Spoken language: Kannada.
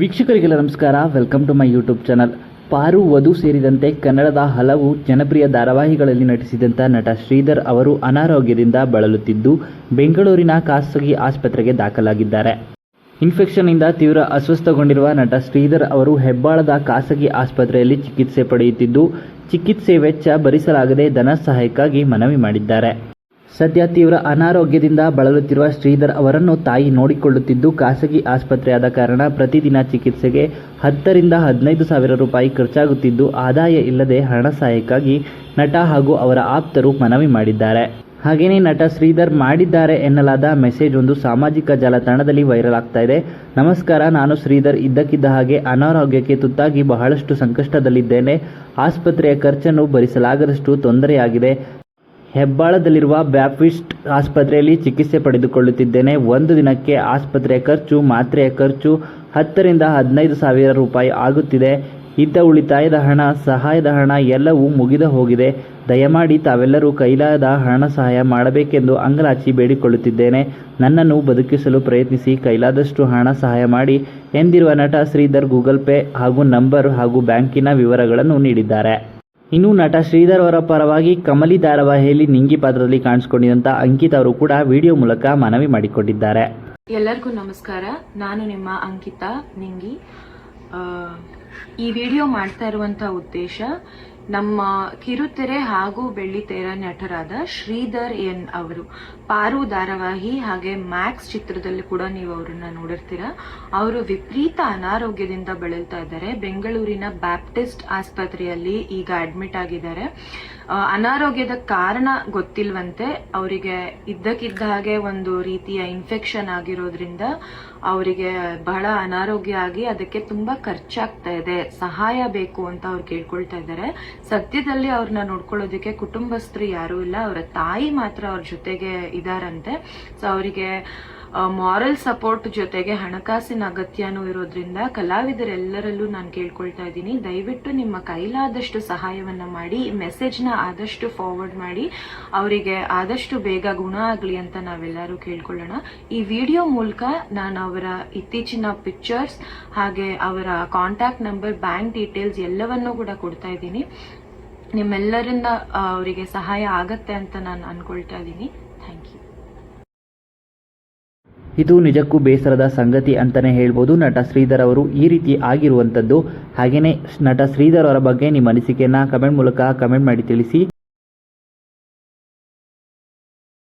ವೀಕ್ಷಕರಿಗೆಲ್ಲ ನಮಸ್ಕಾರ. Welcome to my YouTube channel Paaru, Vadhu ಸೇರಿದಂತೆ ಕನ್ನಡದ ಹಲವು ಜನಪ್ರಿಯ ಧಾರಾವಾಹಿಗಳಲ್ಲಿ ನಟಿಸಿದಂಥ ನಟ ಶ್ರೀಧರ್ ಅವರು ಅನಾರೋಗ್ಯದಿಂದ ಬಳಲುತ್ತಿದ್ದು, ಬೆಂಗಳೂರಿನ ಖಾಸಗಿ ಆಸ್ಪತ್ರೆಗೆ ದಾಖಲಾಗಿದ್ದಾರೆ. ಇನ್ಫೆಕ್ಷನ್ನಿಂದ ತೀವ್ರ ಅಸ್ವಸ್ಥಗೊಂಡಿರುವ ನಟ ಶ್ರೀಧರ್ ಅವರು ಹೆಬ್ಬಾಳದ ಖಾಸಗಿ ಆಸ್ಪತ್ರೆಯಲ್ಲಿ ಚಿಕಿತ್ಸೆ ಪಡೆಯುತ್ತಿದ್ದು, ಚಿಕಿತ್ಸೆ ವೆಚ್ಚ ಭರಿಸಲಾಗದೆ ಧನ ಸಹಾಯಕ್ಕಾಗಿ ಮನವಿ ಮಾಡಿದ್ದಾರೆ. ಸದ್ಯ ತೀವ್ರ ಅನಾರೋಗ್ಯದಿಂದ ಬಳಲುತ್ತಿರುವ ಶ್ರೀಧರ್ ಅವರನ್ನು ತಾಯಿ ನೋಡಿಕೊಳ್ಳುತ್ತಿದ್ದು, ಖಾಸಗಿ ಆಸ್ಪತ್ರೆಯಾದ ಕಾರಣ ಪ್ರತಿದಿನ ಚಿಕಿತ್ಸೆಗೆ ಹತ್ತರಿಂದ ಹದಿನೈದು ಸಾವಿರ ರೂಪಾಯಿ ಖರ್ಚಾಗುತ್ತಿದ್ದು, ಆದಾಯ ಇಲ್ಲದೆ ಹಣ ಸಹಾಯಕ್ಕಾಗಿ ನಟ ಹಾಗೂ ಅವರ ಆಪ್ತರು ಮನವಿ ಮಾಡಿದ್ದಾರೆ. ಹಾಗೆಯೇ ನಟ ಶ್ರೀಧರ್ ಮಾಡಿದ್ದಾರೆ ಎನ್ನಲಾದ ಮೆಸೇಜ್ ಒಂದು ಸಾಮಾಜಿಕ ಜಾಲತಾಣದಲ್ಲಿ ವೈರಲ್ ಆಗ್ತಾ ಇದೆ. ನಮಸ್ಕಾರ, ನಾನು ಶ್ರೀಧರ್. ಇದ್ದಕ್ಕಿದ್ದ ಹಾಗೆ ಅನಾರೋಗ್ಯಕ್ಕೆ ತುತ್ತಾಗಿ ಬಹಳಷ್ಟು ಸಂಕಷ್ಟದಲ್ಲಿದ್ದೇನೆ. ಆಸ್ಪತ್ರೆಯ ಖರ್ಚನ್ನು ಭರಿಸಲಾಗದಷ್ಟು ತೊಂದರೆಯಾಗಿದೆ. ಹೆಬ್ಬಾಳದಲ್ಲಿರುವ ಬ್ಯಾಪ್ಟಿಸ್ಟ್ ಆಸ್ಪತ್ರೆಯಲ್ಲಿ ಚಿಕಿತ್ಸೆ ಪಡೆದುಕೊಳ್ಳುತ್ತಿದ್ದೇನೆ. ಒಂದು ದಿನಕ್ಕೆ ಆಸ್ಪತ್ರೆಯ ಖರ್ಚು ಮಾತ್ರೆಯ ಖರ್ಚು ಹತ್ತರಿಂದ ಹದಿನೈದು ಸಾವಿರ ರೂಪಾಯಿ ಆಗುತ್ತಿದೆ. ಇದ್ದ ಉಳಿತಾಯದ ಹಣ, ಸಹಾಯದ ಹಣ ಎಲ್ಲವೂ ಮುಗಿದ ಹೋಗಿದೆ. ದಯಮಾಡಿ ತಾವೆಲ್ಲರೂ ಕೈಲಾದ ಹಣ ಸಹಾಯ ಮಾಡಬೇಕೆಂದು ಅಂಗಲಾಚಿ ಬೇಡಿಕೊಳ್ಳುತ್ತಿದ್ದೇನೆ. ನನ್ನನ್ನು ಬದುಕಿಸಲು ಪ್ರಯತ್ನಿಸಿ, ಕೈಲಾದಷ್ಟು ಹಣ ಸಹಾಯ ಮಾಡಿ ಎಂದಿರುವ ನಟ ಶ್ರೀಧರ್ ಗೂಗಲ್ ಪೇ ಹಾಗೂ ನಂಬರ್ ಹಾಗೂ ಬ್ಯಾಂಕಿನ ವಿವರಗಳನ್ನು ನೀಡಿದ್ದಾರೆ. ಇನ್ನು ನಟ ಶ್ರೀಧರ್ ಅವರ ಪರವಾಗಿ ಕಮಲಿ ಧಾರಾವಾಹಿಯಲ್ಲಿ ನಿಂಗಿ ಪಾತ್ರದಲ್ಲಿ ಕಾಣಿಸಿಕೊಂಡಿದ್ದಂಥ ಅಂಕಿತ್ ಅವರು ಕೂಡ ವಿಡಿಯೋ ಮೂಲಕ ಮನವಿ ಮಾಡಿಕೊಂಡಿದ್ದಾರೆ. ಎಲ್ಲರಿಗೂ ನಮಸ್ಕಾರ. ನಾನು ನಿಮ್ಮ ಅಂಕಿತಾ ನಿಂಗಿ. ಈ ವಿಡಿಯೋ ಮಾಡ್ತಾ ಇರುವಂತ ಉದ್ದೇಶ ನಮ್ಮ ಕಿರುತೆರೆ ಹಾಗೂ ಬೆಳ್ಳಿತೆರೆ ನಟರಾದ ಶ್ರೀಧರ್ ಎನ್ ಅವರು. ಪಾರು ಧಾರಾವಾಹಿ ಹಾಗೆ ಮ್ಯಾಕ್ಸ್ ಚಿತ್ರದಲ್ಲಿ ಕೂಡ ನೀವು ಅವರನ್ನ ನೋಡಿರ್ತೀರ. ಅವರು ವಿಪರೀತ ಅನಾರೋಗ್ಯದಿಂದ ಬಳಲ್ತಾ ಇದ್ದಾರೆ. ಬೆಂಗಳೂರಿನ ಬ್ಯಾಪ್ಟಿಸ್ಟ್ ಆಸ್ಪತ್ರೆಯಲ್ಲಿ ಈಗ ಅಡ್ಮಿಟ್ ಆಗಿದ್ದಾರೆ. ಅನಾರೋಗ್ಯದ ಕಾರಣ ಗೊತ್ತಿಲ್ವಂತೆ. ಅವರಿಗೆ ಇದ್ದಕ್ಕಿದ್ದ ಹಾಗೆ ಒಂದು ರೀತಿಯ ಇನ್ಫೆಕ್ಷನ್ ಆಗಿರೋದ್ರಿಂದ ಅವರಿಗೆ ಬಹಳ ಅನಾರೋಗ್ಯ ಆಗಿ ಅದಕ್ಕೆ ತುಂಬಾ ಖರ್ಚಾಗ್ತಾ ಇದೆ. ಸಹಾಯ ಬೇಕು ಅಂತ ಅವ್ರು ಕೇಳ್ಕೊಳ್ತಾ ಇದ್ದಾರೆ. ಸದ್ಯದಲ್ಲಿ ಅವ್ರನ್ನ ನೋಡ್ಕೊಳ್ಳೋದಕ್ಕೆ ಕುಟುಂಬಸ್ಥರು ಯಾರೂ ಇಲ್ಲ. ಅವರ ತಾಯಿ ಮಾತ್ರ ಅವ್ರ ಜೊತೆಗೆ ಇದಾರಂತೆ. ಸೊ ಅವರಿಗೆ ಮಾರಲ್ ಸಪೋರ್ಟ್ ಜೊತೆಗೆ ಹಣಕಾಸಿನ ಅಗತ್ಯನೂ ಇರೋದ್ರಿಂದ ಕಲಾವಿದರೆಲ್ಲರಲ್ಲೂ ನಾನು ಕೇಳ್ಕೊಳ್ತಾ ಇದ್ದೀನಿ. ದಯವಿಟ್ಟು ನಿಮ್ಮ ಕೈಲಾದಷ್ಟು ಸಹಾಯವನ್ನ ಮಾಡಿ ಮೆಸೇಜ್ನ ಆದಷ್ಟು ಫಾರ್ವರ್ಡ್ ಮಾಡಿ, ಅವರಿಗೆ ಆದಷ್ಟು ಬೇಗ ಗುಣ ಆಗಲಿ ಅಂತ ನಾವೆಲ್ಲರೂ ಕೇಳ್ಕೊಳ್ಳೋಣ. ಈ ವಿಡಿಯೋ ಮೂಲಕ ನಾನು ಅವರ ಇತ್ತೀಚಿನ ಪಿಕ್ಚರ್ಸ್ ಹಾಗೆ ಅವರ ಕಾಂಟ್ಯಾಕ್ಟ್ ನಂಬರ್ ಬ್ಯಾಂಕ್ ಡೀಟೇಲ್ಸ್ ಎಲ್ಲವನ್ನೂ ಕೂಡ ಕೊಡ್ತಾ ಇದ್ದೀನಿ. ನಿಮ್ಮೆಲ್ಲರಿಂದ ಅವರಿಗೆ ಸಹಾಯ ಆಗತ್ತೆ ಅಂತ ನಾನು ಅನ್ಕೊಳ್ತಾ ಇದ್ದೀನಿ. ಥ್ಯಾಂಕ್ ಯು ಇದು ನಿಜಕ್ಕೂ ಬೇಸರದ ಸಂಗತಿ ಅಂತಲೇ ಹೇಳ್ಬೋದು. ನಟ ಶ್ರೀಧರ್ ಅವರು ಈ ರೀತಿ ಆಗಿರುವಂಥದ್ದು ಹಾಗೆಯೇ ನಟ ಶ್ರೀಧರ್ ಅವರ ಬಗ್ಗೆ ನಿಮ್ಮ ಅನಿಸಿಕೆಯನ್ನು ಕಮೆಂಟ್ ಮೂಲಕ ಕಮೆಂಟ್ ಮಾಡಿ ತಿಳಿಸಿ.